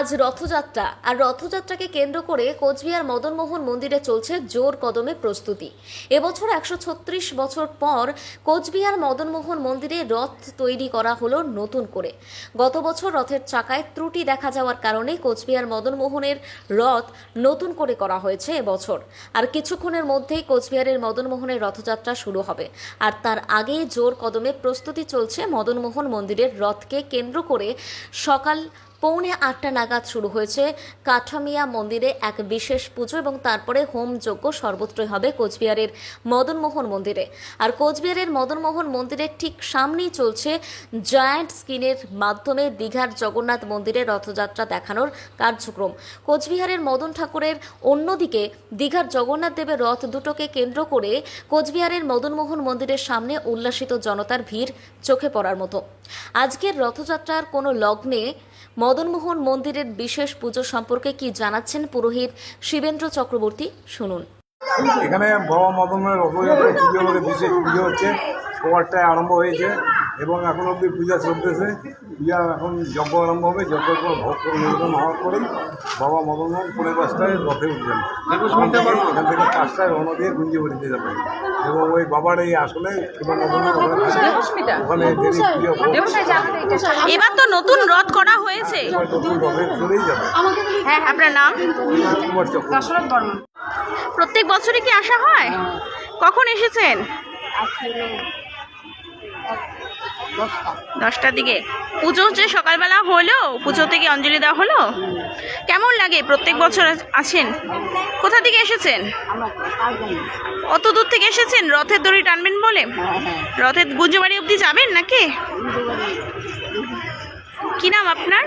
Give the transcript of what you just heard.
আজ রথযাত্রা। আর রথযাত্রাকে কেন্দ্র করে কোচবিহার মদনমোহন মন্দিরে চলছে জোর কদমে প্রস্তুতি। এবছর একশো ছত্রিশ বছর পর কোচবিহার মদনমোহন মন্দিরে রথ তৈরি করা হলো নতুন করে। গত বছর রথের চাকায় ত্রুটি দেখা যাওয়ার কারণে কোচবিহার মদনমোহনের রথ নতুন করে করা হয়েছে এবছর। আর কিছুক্ষণের মধ্যেই কোচবিহারের মদনমোহনের রথযাত্রা শুরু হবে। আর তার আগে জোর কদমে প্রস্তুতি চলছে মদনমোহন মন্দিরের রথকে কেন্দ্র করে সকাল পৌনে আটটা নাগাদ শুরু হয়েছে কাঠামিয়া মন্দিরে এক বিশেষ পুজো এবং তারপরে হোম যজ্ঞ সর্বত্রই হবে কোচবিহারের মদনমোহন মন্দিরে। আর কোচবিহারের মদনমোহন মন্দিরের ঠিক সামনেই চলছে জায়ান্ট স্ক্রিনের মাধ্যমে দীঘার জগন্নাথ মন্দিরে রথযাত্রা দেখানোর কার্যক্রম। কোচবিহারের মদন ঠাকুরের অন্যদিকে দীঘার জগন্নাথ দেবের রথ দুটোকে কেন্দ্র করে কোচবিহারের মদনমোহন মন্দিরের সামনে উল্লাসিত জনতার ভিড় চোখে পড়ার মতো। আজকের রথযাত্রার কোনো লগ্নে মদনমোহন মন্দিরের বিশেষ পুজো সম্পর্কে কি জানাচ্ছেন পুরোহিত শিবেন্দ্র চক্রবর্তী? শুনুন। এখানে বাবা মদনের রথযাত্রা পুজো পুজো হচ্ছে সবারটায় আরম্ভ হয়েছে। এবং এখন অবধি পূজা চলতেছে। পূজা এখন যজ্ঞ আরম্ভ হবে। যজ্ঞের পর ভোগ করে নিবেদন হওয়ার পরেই বাবা মদনমোহন পনেরো পাঁচটায় রথে উঠবেন। এখান থেকে এখান থেকে পাঁচটায় রওনা দিয়ে গুঞ্জিবাড়িতে যাবেন। এবং ওই বাবার এই আসলে ওখানে এবার তো নতুন রথ করা হয়েছে। নতুন রথে চলেই যাবে। হ্যাঁ আপনার নাম? প্রত্যেক বছরই কি আসা হয়? কখন এসেছেন? দশটার দিকে। পুজো হচ্ছে সকালবেলা হলো, পুজো থেকে অঞ্জলি দেওয়া হলো। কেমন লাগে? প্রত্যেক বছর আসেন কোথা থেকে এসেছেন? অত দূর থেকে এসেছেন? রথের দড়ি টানবেন বলে? রথের গুঞ্জবাড়ি অবধি যাবেন নাকি? কি নাম আপনার?